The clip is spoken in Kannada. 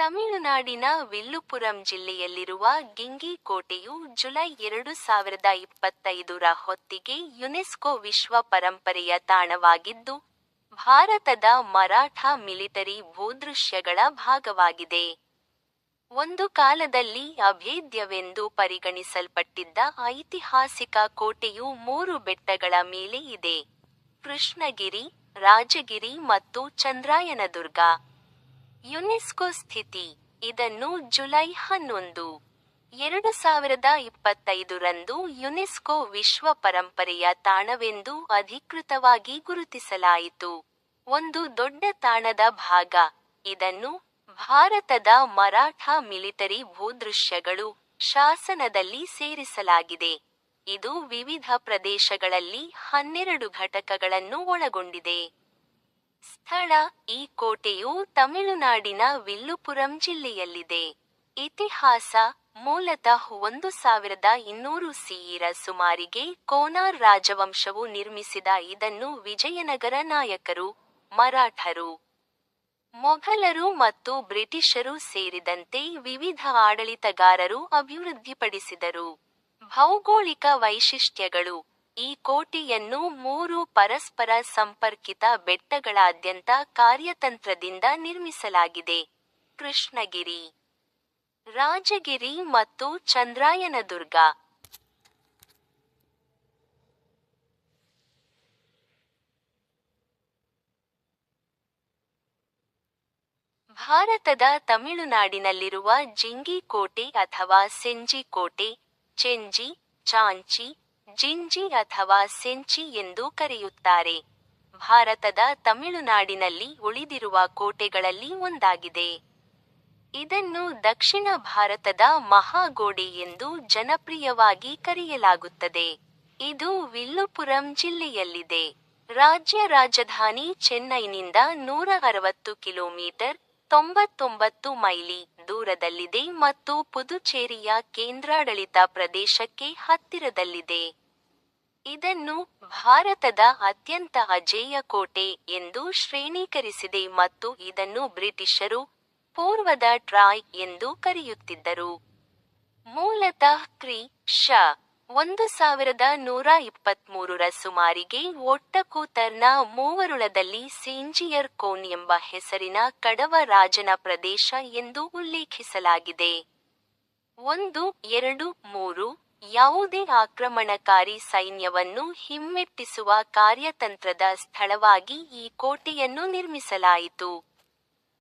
ತಮಿಳುನಾಡಿನ ವಿಲ್ಲುಪುರಂ ಜಿಲ್ಲೆಯಲ್ಲಿರುವ ಗಿಂಗಿ ಕೋಟೆಯು ಜುಲೈ ಎರಡು ಸಾವಿರದ ಇಪ್ಪತ್ತೈದರ ಹೊತ್ತಿಗೆ ಯುನೆಸ್ಕೋ ವಿಶ್ವ ಪರಂಪರೆಯ ತಾಣವಾಗಿದ್ದು, ಭಾರತದ ಮರಾಠ ಮಿಲಿಟರಿ ಭೂದೃಶ್ಯಗಳ ಭಾಗವಾಗಿದೆ. ಒಂದು ಕಾಲದಲ್ಲಿ ಅಭೇದ್ಯವೆಂದು ಪರಿಗಣಿಸಲ್ಪಟ್ಟಿದ್ದ ಐತಿಹಾಸಿಕ ಕೋಟೆಯು ಮೂರು ಬೆಟ್ಟಗಳ ಮೇಲೆ ಇದೆ. ಕೃಷ್ಣಗಿರಿ, ರಾಜಗಿರಿ ಮತ್ತು ಚಂದ್ರಾಯನದುರ್ಗ. ಯುನೆಸ್ಕೋ ಸ್ಥಿತಿ, ಇದನ್ನು ಜುಲೈ ಹನ್ನೊಂದು. ಎರಡು ಸಾವಿರದ ಇಪ್ಪತ್ತೈದರಂದು ಯುನೆಸ್ಕೊ ವಿಶ್ವ ಪರಂಪರೆಯ ತಾಣವೆಂದು ಅಧಿಕೃತವಾಗಿ ಗುರುತಿಸಲಾಯಿತು. ಒಂದು ದೊಡ್ಡ ತಾಣದ ಭಾಗ, ಇದನ್ನು ಭಾರತದ ಮರಾಠ ಮಿಲಿಟರಿ ಭೂದೃಶ್ಯಗಳು ಶಾಸನದಲ್ಲಿ ಸೇರಿಸಲಾಗಿದೆ. ಇದು ವಿವಿಧ ಪ್ರದೇಶಗಳಲ್ಲಿ ಹನ್ನೆರಡು ಘಟಕಗಳನ್ನು ಒಳಗೊಂಡಿದೆ. ಸ್ಥಳ ಈ ಕೋಟೆಯು ತಮಿಳುನಾಡಿನ ವಿಲ್ಲುಪುರಂ ಜಿಲ್ಲೆಯಲ್ಲಿದೆ. ಇತಿಹಾಸ ಮೂಲತಃ ಒಂದು ಸಾವಿರದ ಇನ್ನೂರು ಸಿಇರ ಸುಮಾರಿಗೆ ಕೋನಾರ್ ರಾಜವಂಶವು ನಿರ್ಮಿಸಿದ ಇದನ್ನು ವಿಜಯನಗರ ನಾಯಕರು, ಮರಾಠರು, ಮೊಘಲರು ಮತ್ತು ಬ್ರಿಟಿಷರು ಸೇರಿದಂತೆ ವಿವಿಧ ಆಡಳಿತಗಾರರು ಅಭಿವೃದ್ಧಿಪಡಿಸಿದರು. ಭೌಗೋಳಿಕ ವೈಶಿಷ್ಟ್ಯಗಳು ಈ ಕೋಟೆಯನ್ನು ಮೂರು ಪರಸ್ಪರ ಸಂಪರ್ಕಿತ ಬೆಟ್ಟಗಳಾದ್ಯಂತ ಕಾರ್ಯತಂತ್ರದಿಂದ ನಿರ್ಮಿಸಲಾಗಿದೆ. ಕೃಷ್ಣಗಿರಿ, ರಾಜಗಿರಿ ಮತ್ತು ಚಂದ್ರಾಯನದುರ್ಗ. ಭಾರತದ ತಮಿಳುನಾಡಿನಲ್ಲಿರುವ ಜಿಂಗಿ ಕೋಟೆ ಅಥವಾ ಸೆಂಜಿ ಕೋಟೆ, ಚೆಂಜಿ, ಚಾಂಚಿ ಜಿಂಜಿ ಅಥವಾ ಸೆಂಚಿ ಎಂದು ಕರೆಯುತ್ತಾರೆ. ಭಾರತದ ತಮಿಳುನಾಡಿನಲ್ಲಿ ಉಳಿದಿರುವ ಕೋಟೆಗಳಲ್ಲಿ ಒಂದಾಗಿದೆ. ಇದನ್ನು ದಕ್ಷಿಣ ಭಾರತದ ಮಹಾಗೋಡೆ ಎಂದು ಜನಪ್ರಿಯವಾಗಿ ಕರೆಯಲಾಗುತ್ತದೆ. ಇದು ವಿಲ್ಲುಪುರಂ ಜಿಲ್ಲೆಯಲ್ಲಿದೆ. ರಾಜ್ಯ ರಾಜಧಾನಿ ಚೆನ್ನೈನಿಂದ ನೂರ ಅರವತ್ತು ಕಿಲೋಮೀಟರ್, ತೊಂಬತ್ತೊಂಬತ್ತು ಮೈಲಿ ದೂರದಲ್ಲಿದೆ ಮತ್ತು ಪುದುಚೇರಿಯ ಕೇಂದ್ರಾಡಳಿತ ಪ್ರದೇಶಕ್ಕೆ ಹತ್ತಿರದಲ್ಲಿದೆ. ಇದನ್ನು ಭಾರತದ ಅತ್ಯಂತ ಅಜೇಯ ಕೋಟೆ ಎಂದು ಶ್ರೇಣೀಕರಿಸಿದೆ ಮತ್ತು ಇದನ್ನು ಬ್ರಿಟಿಷರು ಪೂರ್ವದ ಟ್ರಾಯ್ ಎಂದು ಕರೆಯುತ್ತಿದ್ದರು. ಮೂಲತಃ ಕ್ರಿ. ಶ. ಒಂದು ಸಾವಿರದ ನೂರ ಇಪ್ಪತ್ಮೂರರ ಸುಮಾರಿಗೆ ಒಟ್ಟಕೂತರ್ನ ಮೂವರುಳದಲ್ಲಿ ಸೇಂಜಿಯರ್ ಕೋನ್ ಎಂಬ ಹೆಸರಿನ ಕಡವ ರಾಜನ ಪ್ರದೇಶ ಎಂದು ಉಲ್ಲೇಖಿಸಲಾಗಿದೆ. ಒಂದು, ಎರಡು, ಮೂರು ಯಾವುದೇ ಆಕ್ರಮಣಕಾರಿ ಸೈನ್ಯವನ್ನು ಹಿಮ್ಮೆಟ್ಟಿಸುವ ಕಾರ್ಯತಂತ್ರದ ಸ್ಥಳವಾಗಿ ಈ ಕೋಟೆಯನ್ನು ನಿರ್ಮಿಸಲಾಯಿತು.